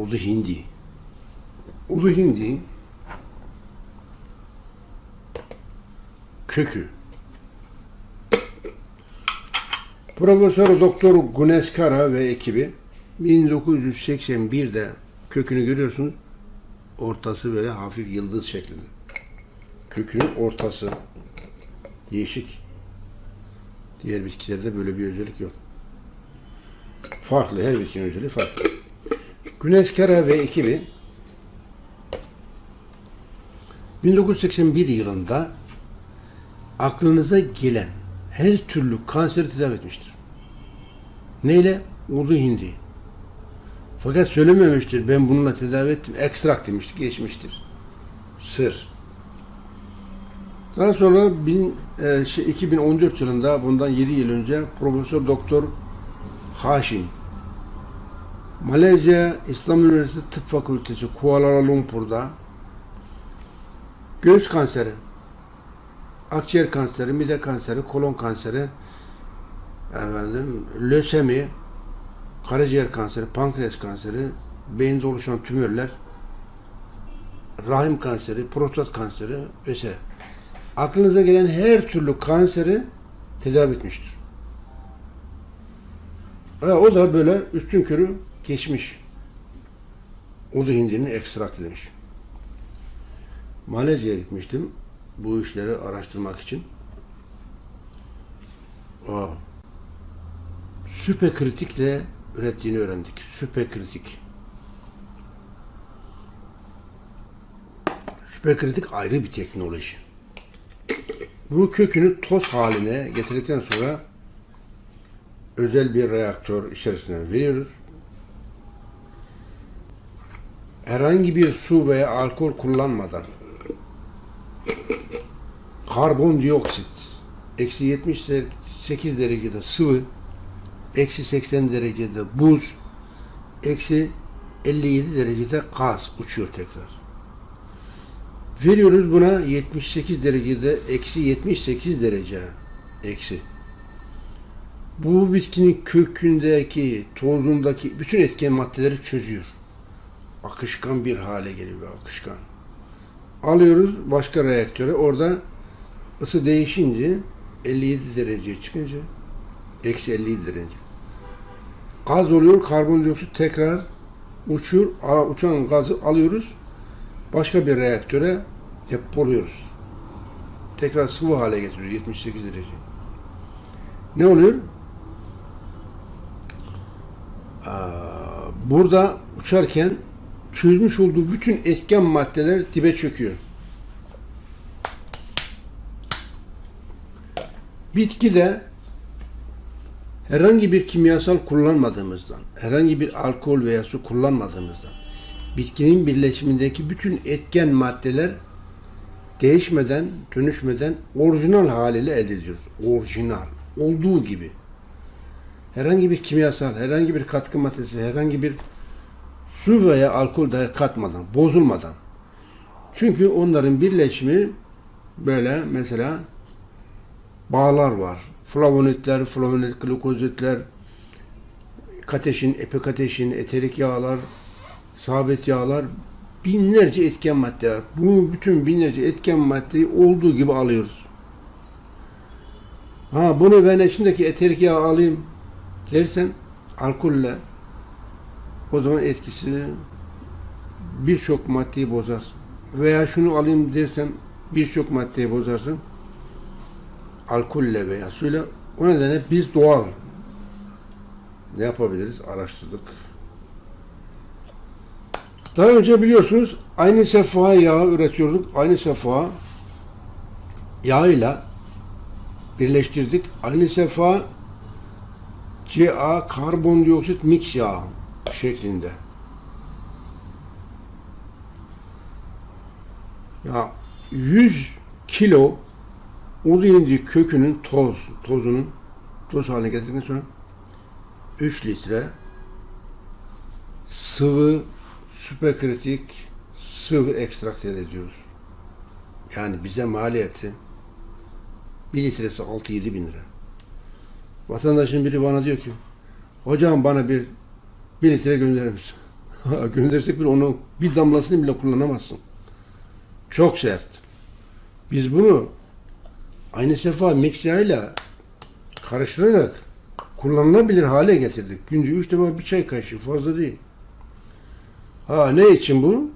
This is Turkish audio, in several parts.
Udu hindi. Udu hindi kökü. Profesör Doktor Guneskara ve ekibi 1981'de kökünü görüyorsunuz. Ortası böyle hafif yıldız şeklinde. Kökünün ortası değişik. Diğer bitkilerde böyle bir özellik yok. Farklı, her bitkinin özelliği farklı. Guneskara ve ekibi 1981 yılında aklınıza gelen her türlü kanseri tedavi etmiştir. Neyle? Udu hindi. Fakat söylememiştir. Ben bununla tedavi ettim. Ekstrak demiştir. Geçmiştir. Sır. Daha sonra bin, e, şey, 2014 yılında bundan 7 yıl önce Profesör Doktor Haşim Malezya İslam Üniversitesi Tıp Fakültesi Kuala Lumpur'da göğüs kanseri akciğer kanseri, mide kanseri, kolon kanseri, efendim, lösemi, karaciğer kanseri, pankreas kanseri, beyinde oluşan tümörler, rahim kanseri, prostat kanseri vesaire. Aklınıza gelen her türlü kanseri tedavi etmiştir. Ha, o da böyle üstün körü geçmiş. Da hindinin ekstraktı demiş. Malezya'ya gitmiştim bu işleri araştırmak için. Aa, süperkritikle ürettiğini öğrendik. Süperkritik. Süperkritik ayrı bir teknoloji. Bu kökünü toz haline getirdikten sonra özel bir reaktör içerisine veriyoruz. Herhangi bir su veya alkol kullanmadan karbondioksit eksi 78 derecede sıvı eksi 80 derecede buz eksi 57 derecede gaz uçuyor tekrar. Veriyoruz buna 78 derecede eksi 78 derece eksi. Bu bitkinin kökündeki, tozundaki bütün etken maddeleri çözüyor. Akışkan bir hale geliyor akışkan. Alıyoruz başka reaktöre. Orada ısı değişince 57 dereceye çıkınca eksi 57 derece. Gaz oluyor, karbondioksit tekrar uçur, uçan gazı alıyoruz, başka bir reaktöre depoluyoruz. Tekrar sıvı hale getiriyor 78 derece. Ne oluyor? Burada uçarken çözmüş olduğu bütün etken maddeler dibe çöküyor. Bitki de herhangi bir kimyasal kullanmadığımızdan, herhangi bir alkol veya su kullanmadığımızdan, bitkinin birleşimindeki bütün etken maddeler değişmeden, dönüşmeden orijinal haliyle elde ediyoruz. Orijinal. Olduğu gibi. Herhangi bir kimyasal, herhangi bir katkı maddesi, herhangi bir su veya alkol dahi katmadan, bozulmadan. Çünkü onların birleşimi böyle mesela bağlar var. Flavonitler, flavonit glikozitler, kateşin, epikateşin, eterik yağlar, sabit yağlar, binlerce etken madde var. Bu bütün binlerce etken maddeyi olduğu gibi alıyoruz. Ha bunu ben içindeki eterik yağ alayım dersen alkolle o zaman etkisi birçok maddeyi bozarsın. Veya şunu alayım dersen birçok maddeyi bozarsın alkolle veya suyla o nedenle biz doğal ne yapabiliriz? Araştırdık. Daha önce biliyorsunuz aynı sefa yağı üretiyorduk. Aynı sefa yağıyla birleştirdik. Aynı sefa CA karbondioksit mix yağı şeklinde. Ya 100 kilo Ulu indi kökünün toz, tozunun toz haline getirdikten sonra 3 litre sıvı süperkritik sıvı ekstrakt elde ediyoruz. Yani bize maliyeti bir litresi 6-7 bin lira. Vatandaşın biri bana diyor ki hocam bana bir bir litre gönderir misin? Ha, Göndersek bile onu bir damlasını bile kullanamazsın. Çok sert. Biz bunu aynı sefa miktarıyla karıştırarak kullanılabilir hale getirdik. Günde üç defa bir çay kaşığı fazla değil. Ha ne için bu?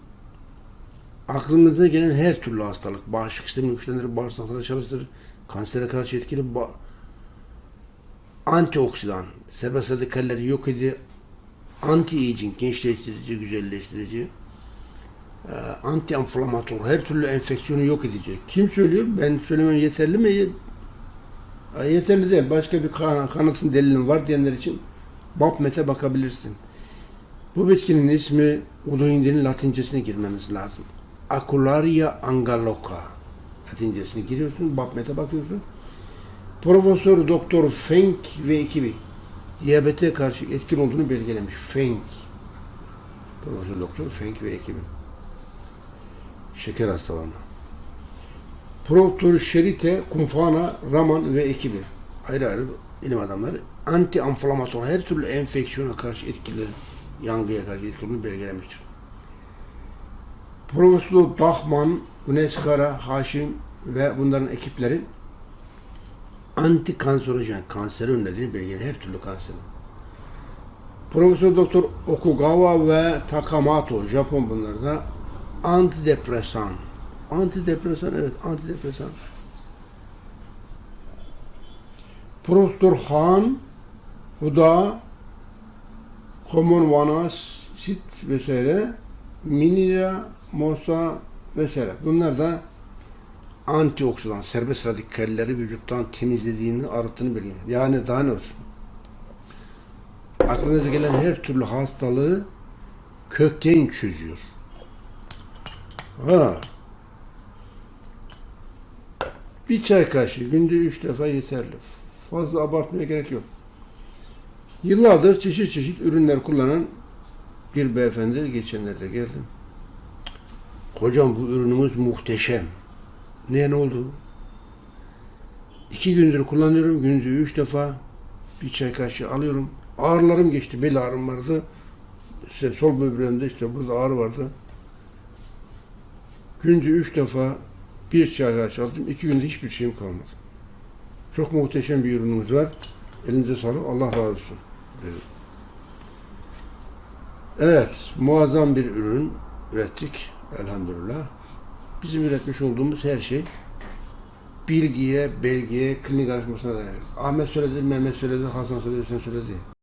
Aklınıza gelen her türlü hastalık, bağışıklık sistemini güçlendirir, bağırsakları çalıştırır, kansere karşı etkili, antioksidan, serbest radikalleri yok ediyor, anti-aging, gençleştirici, güzelleştirici, e, anti-inflamatör, her türlü enfeksiyonu yok edecek. Kim söylüyor? Ben söylemem yeterli mi? Yeterli değil. Başka bir kan- kanıtın delilin var diyenler için BAPMET'e bakabilirsin. Bu bitkinin ismi Ulu Hindi'nin latincesine girmemiz lazım. Acularia angaloka. Latincesine giriyorsun, BAPMET'e bakıyorsun. Profesör Doktor Fenk ve ekibi diyabete karşı etkin olduğunu belgelemiş. Fenk. Profesör Doktor Fenk ve ekibi. Şeker hastalarına. Profesör Şerite, Kumfana, Raman ve ekibi. Ayrı ayrı ilim adamları anti-inflamatör her türlü enfeksiyona karşı etkili, yangıya karşı etkili belgelemiştir. Profesör Dahman, Güneş Kara, Haşim ve bunların ekipleri anti kanserojen, kanseri önlediğini belgeleyen her türlü kanserin. Profesör Doktor Okugawa ve Takamoto, Japon bunlar da antidepresan. Antidepresan, evet antidepresan. Profesör Han, Huda, Common Vanas, Sit vesaire, Minira, Mosa vesaire. Bunlar da antioksidan, serbest radikalleri vücuttan temizlediğini, arıttığını biliyor. Yani daha ne olsun? Aklınıza gelen her türlü hastalığı kökten çözüyor. Ha. Bir çay kaşığı günde üç defa yeterli. Fazla abartmaya gerek yok. Yıllardır çeşit çeşit ürünler kullanan bir beyefendi geçenlerde geldim. Hocam bu ürünümüz muhteşem. Niye ne oldu? İki gündür kullanıyorum. Günde üç defa bir çay kaşığı alıyorum. Ağrılarım geçti. Bel ağrım vardı. İşte sol böbreğimde işte burada ağrı vardı. Günde üç defa bir çay kaşığı aldım. İki günde hiçbir şeyim kalmadı. Çok muhteşem bir ürünümüz var. Elinize sağlık. Allah razı olsun. Dedi. Evet. Muazzam bir ürün ürettik. Elhamdülillah. Bizim üretmiş olduğumuz her şey bilgiye, belgeye, klinik araştırmasına dayanır. Ahmet söyledi, Mehmet söyledi, Hasan söyledi, Hüseyin söyledi.